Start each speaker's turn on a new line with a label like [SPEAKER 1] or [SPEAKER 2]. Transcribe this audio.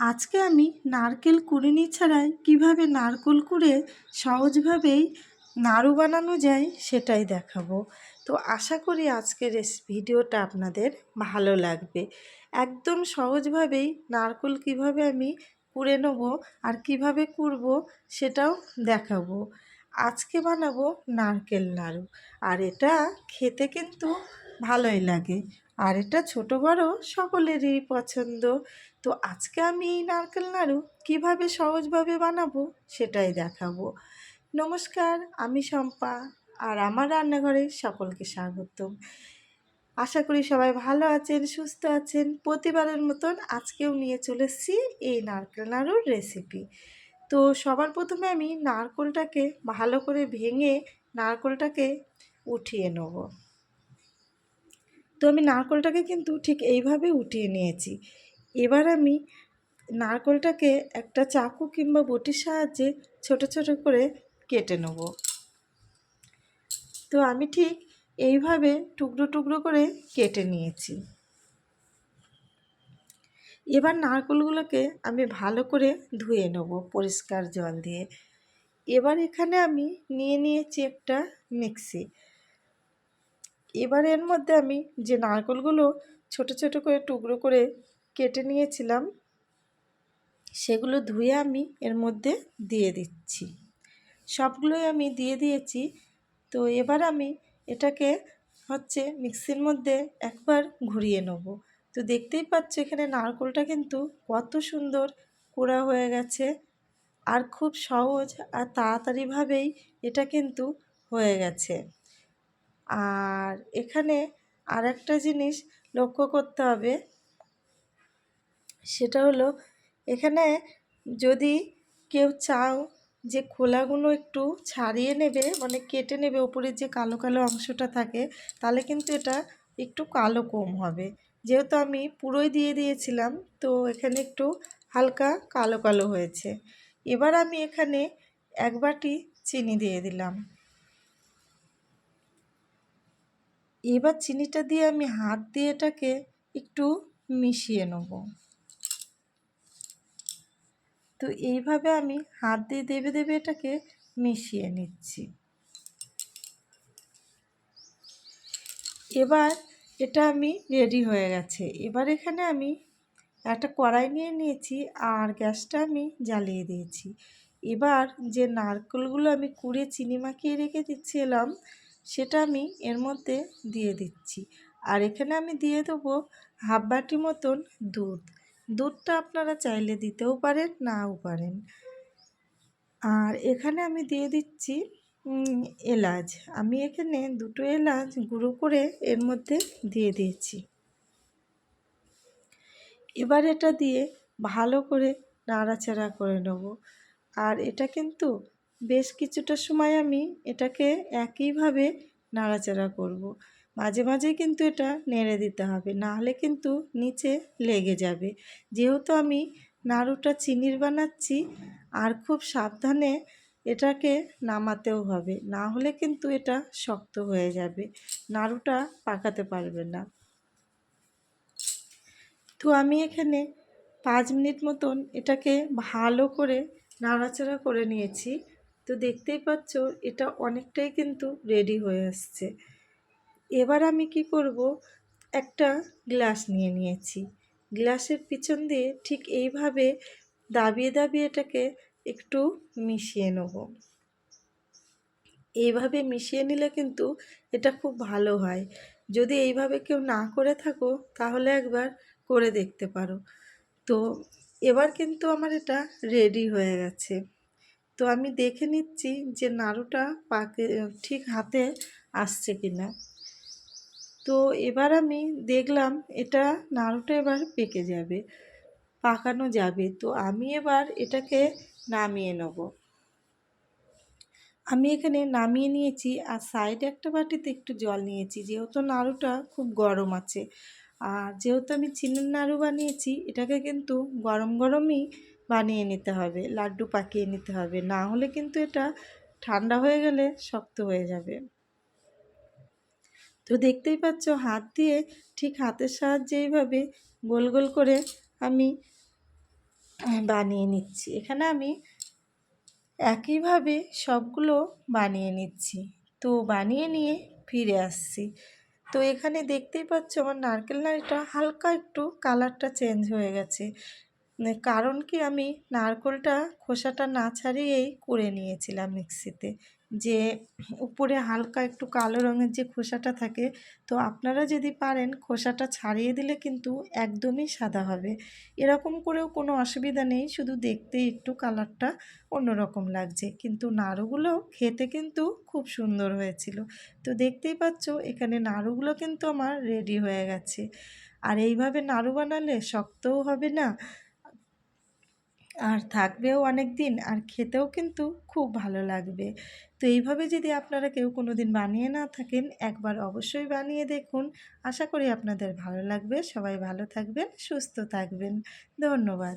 [SPEAKER 1] আজকে আমি নারকেল কুড়িনি ছাড়াই কীভাবে নারকেল কুড়ে সহজভাবেই নাড়ু বানানো যায় সেটাই দেখাবো। তো আশা করি আজকের ভিডিওটা আপনাদের ভালো লাগবে। একদম সহজভাবেই নারকেল কীভাবে আমি কুড়ে নেব আর কীভাবে কুড়ব সেটাও দেখাবো। আজকে বানাবো নারকেল নাড়ু আর এটা খেতে কিন্তু ভালোই লাগে। আর এটা ছোট বড় সকলেরই পছন্দ। তো আজকে আমি এই নারকেল নাড়ু কীভাবে সহজভাবে বানাবো সেটাই দেখাবো। নমস্কার, আমি শম্পা আর আমার রান্নাঘরে সকলকে স্বাগতম। আশা করি সবাই ভালো আছেন, সুস্থ আছেন। প্রতিবারের মতন আজকেও নিয়ে চলেছি এই নারকেল নাড়ুর রেসিপি তো সবার প্রথমে আমি নারকোলটাকে ভালো করে ভেঙে নারকোলটাকে উঠিয়ে নেব। তো আমি নারকেলটাকে কিন্তু ঠিক এইভাবে উঠিয়ে নিয়েছি। এবার আমি নারকেলটাকে একটা চাকু কিংবা বটির সাহায্যে ছোট ছোট করে কেটে নেব। তো আমি ঠিক এইভাবে টুকরো টুকরো করে কেটে নিয়েছি। এবার নারকেলগুলোকে আমি ভালো করে ধুয়ে নেব পরিষ্কার জল দিয়ে। এবার এখানে আমি নিয়ে নিয়েছি একটা মিক্সি। এবার এর মধ্যে আমি যে নারকেলগুলো ছোট ছোট করে টুকরো করে কেটে নিয়েছিলাম, সেগুলো ধুয়ে আমি এর মধ্যে দিয়ে দিচ্ছি। সবগুলোই আমি দিয়ে দিয়েছি। তো এবার আমি এটাকে হচ্ছে মিক্সির মধ্যে একবার ঘুরিয়ে নেব। তো দেখতেই পাচ্ছ এখানে নারকোলটা কিন্তু কত সুন্দর কোড়া হয়ে গেছে আর খুব সহজ আর তাড়াতাড়িভাবেই এটা কিন্তু হয়ে গেছে। আর এখানে আর একটা জিনিস লক্ষ্য করতে হবে, সেটা হলো এখানে যদি কেউ চাও যে খোলাগুলো একটু ছাড়িয়ে নেবে মানে কেটে নেবে ওপরের যে কালো কালো অংশটা থাকে, তাহলে কিন্তু এটা একটু কালো কম হবে। যেহেতু আমি পুরোই দিয়ে দিয়েছিলাম, তো এখানে একটু হালকা কালো কালো হয়েছে। এবার আমি এখানে এক বাটি চিনি দিয়ে দিলাম। এবার চিনিটা দিয়ে আমি হাত দিয়ে এটাকে একটু মিশিয়ে নেব। তো এইভাবে আমি হাত দিয়ে দেবে দেবে এটাকে মিশিয়ে নিচ্ছি। এবার এটা আমি রেডি হয়ে গেছে। এবার এখানে আমি একটা কড়াই নিয়ে নিয়েছি আর গ্যাসটা আমি জ্বালিয়ে দিয়েছি। এবার যে নারকেলগুলো আমি কুড়ে চিনি মাখিয়ে রেখে দিচ্ছিলাম সেটা আমি এর মধ্যে দিয়ে দিচ্ছি। আর এখানে আমি দিয়ে দেবো হাফ বাটি মতন দুধ। দুধটা আপনারা চাইলে দিতেও পারেন, নাও পারেন। আর এখানে আমি দিয়ে দিচ্ছি এলাচ। আমি এখানে দুটো এলাচ গুঁড়ো করে এর মধ্যে দিয়ে দিয়েছি। এবার এটা দিয়ে ভালো করে নাড়াচাড়া করে নেব। আর এটা কিন্তু বেশ কিছুটা সময় আমি এটাকে একইভাবে নাড়াচাড়া করব। মাঝে মাঝে কিন্তু এটা নেড়ে দিতে হবে নাহলে কিন্তু নিচে লেগে যাবে। যেহেতু আমি নাড়ুটা চিনির বানাচ্ছি, আর খুব সাবধানে এটাকে নামাতেও হবে, না হলে কিন্তু এটা শক্ত হয়ে যাবে, নাড়ুটা পাকাতে পারবে না। তো আমি এখানে পাঁচ মিনিট মতন এটাকে ভালো করে নাড়াচাড়া করে নিয়েছি। তো দেখতেই পাচ্ছ এটা অনেকটাই কিন্তু রেডি হয়ে আসছে। এবার আমি কি করব? একটা গ্লাস নিয়ে নিয়েছি। গ্লাসের পিছন দিয়ে ঠিক এইভাবে দাবিয়ে দাবিয়ে এটাকে একটু মিশিয়ে নেব। এইভাবে মিশিয়ে নিলে কিন্তু এটা খুব ভালো হয়। যদি এইভাবে কেউ না করে থাকো, তাহলে একবার করে দেখতে পারো। তো এবার কিন্তু আমার এটা রেডি হয়ে গেছে। তো আমি দেখে নিচ্ছি যে নাড়ুটা পাকে ঠিক হাতে আসছে কি না তো এবার আমি দেখলাম এটা নাড়ুটা এবার পেকে যাবে, পাকানো যাবে। তো আমি এবার এটাকে নামিয়ে নেব। আমি এখানে নামিয়ে নিয়েছি আর সাইডে একটা বাটিতে একটু জল নিয়েছি, যেহেতু নাড়ুটা খুব গরম আছে। আর যেহেতু আমি চিনির নাড়ু বানিয়েছি, এটাকে কিন্তু গরম গরমই বানিয়ে নিতে হবে, লাড্ডু পাকিয়ে নিতে হবে। না হলে কিন্তু এটা ঠান্ডা হয়ে গেলে শক্ত হয়ে যাবে। তো দেখতেই পাচ্ছ হাত দিয়ে ঠিক হাতের সাহায্যে এইভাবে গোল গোল করে আমি বানিয়ে নিচ্ছি। এখানে আমি একইভাবে সবগুলো বানিয়ে নিচ্ছি। তো বানিয়ে নিয়ে ফিরে আসছি। তো এখানে দেখতেই পাচ্ছ আমার নারকেল নাড়িটা হালকা একটু কালারটা চেঞ্জ হয়ে গেছে। কারণ কি আমি নারকোলটা খোসাটা না ছাড়িয়েই করে নিয়েছিলাম মিক্সিতে। যে উপরে হালকা একটু কালো রঙের যে খোসাটা থাকে, তো আপনারা যদি পারেন খোসাটা ছাড়িয়ে দিলে কিন্তু একদমই সাদা হবে। এরকম করেও কোনো অসুবিধা নেই, শুধু দেখতে একটু কালারটা অন্যরকম লাগছে। কিন্তু নাড়ুগুলো খেতে কিন্তু খুব সুন্দর হয়েছিল। তো দেখতেই পাচ্ছ, এখানে নাড়ুগুলো কিন্তু আমার রেডি হয়ে গেছে। আর এইভাবে নাড়ু বানালে শক্তও হবে না আর থাকবেও অনেক দিন আর খেতেও কিন্তু খুব ভালো লাগবে। তো এইভাবে যদি আপনারা কেউ কোনো দিন বানিয়ে না থাকেন, একবার অবশ্যই বানিয়ে দেখুন। আশা করি আপনাদের ভালো লাগবে। সবাই ভালো থাকবেন, সুস্থ থাকবেন। ধন্যবাদ।